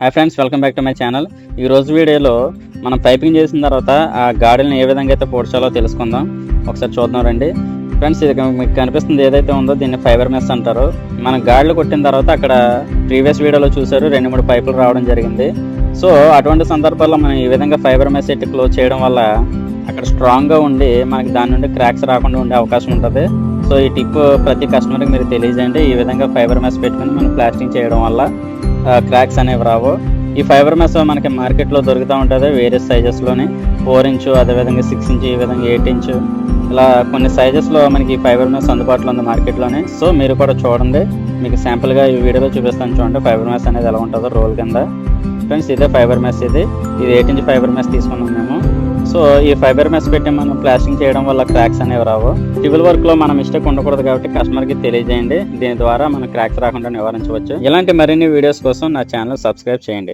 Hi friends welcome back to my channel ఈ రోజు వీడియోలో మనం పైపింగ్ చేసిన తర్వాత ఆ గాడిని ఏ విధంగా అయితే పోడ్చాలో తెలుసుకుందాం. ఒకసారి చూద్దాం రండి. ఫ్రెండ్స్ ఇది మీకు కనిపిస్తుంది ఏదైతే ఉందో దీన్ని ఫైబర్ మెస్ అంటారు. మనం గాడిలు కొట్టిన తర్వాత అక్కడ ప్రీవియస్ వీడియోలో చూసారు రెండు మూడు పైపులు రావడం జరిగింది. సో అటువంటి సందర్భాల్లో మనం ఈ విధంగా ఫైబర్ మెస్ ఎట్టి క్లోజ్ చేయడం వల్ల అక్కడ స్ట్రాంగ్గా ఉండి మనకి దాని నుండి క్రాక్స్ రాకుండా ఉండే అవకాశం ఉంటుంది. సో ఈ టిప్ ప్రతి కస్టమర్కి మీరు తెలియజేయండి. ఈ విధంగా ఫైబర్ మెస్ పెట్టుకుని మనం ప్లాస్టింగ్ చేయడం వల్ల క్రాక్స్ అనేవి రావు. ఈ ఫైబర్ మెస్ మనకి మార్కెట్లో దొరుకుతూ ఉంటుంది వేరే సైజెస్లోని ఫోర్ ఇంచు అదేవిధంగా సిక్స్ ఇంచు ఈ విధంగా ఎయిట్ ఇంచు ఇలా కొన్ని సైజెస్లో మనకి ఫైబర్ మెస్ అందుబాటులో ఉంది మార్కెట్లోనే సో మీరు కూడా చూడండి. మీకు శాంపుల్గా ఈ వీడియోలో చూపిస్తాను చూడండి ఫైబర్ మెస్ అనేది ఎలా ఉంటుందో రోల్ కింద. ఫ్రెండ్స్ ఇదే ఫైబర్ మెస్ ఇది. ఇది ఎయిట్ ఇంచ్ ఫైబర్ మెస్ తీసుకున్నాం మేము. సో ఈ ఫైబర్ మెస్ పెట్టి మనం ప్లాస్టింగ్ చేయడం వల్ల క్రాక్స్ అనేవి రావు. సివిల్ వర్క్లో మన మిస్టేక్ ఉండకూడదు కాబట్టి కస్టమర్కి తెలియజేయండి. దీని ద్వారా మనం క్రాక్స్ రాకుండా నివారించవచ్చు. ఇలాంటి మరిన్ని వీడియోస్ కోసం నా ఛానల్ సబ్స్క్రైబ్ చేయండి.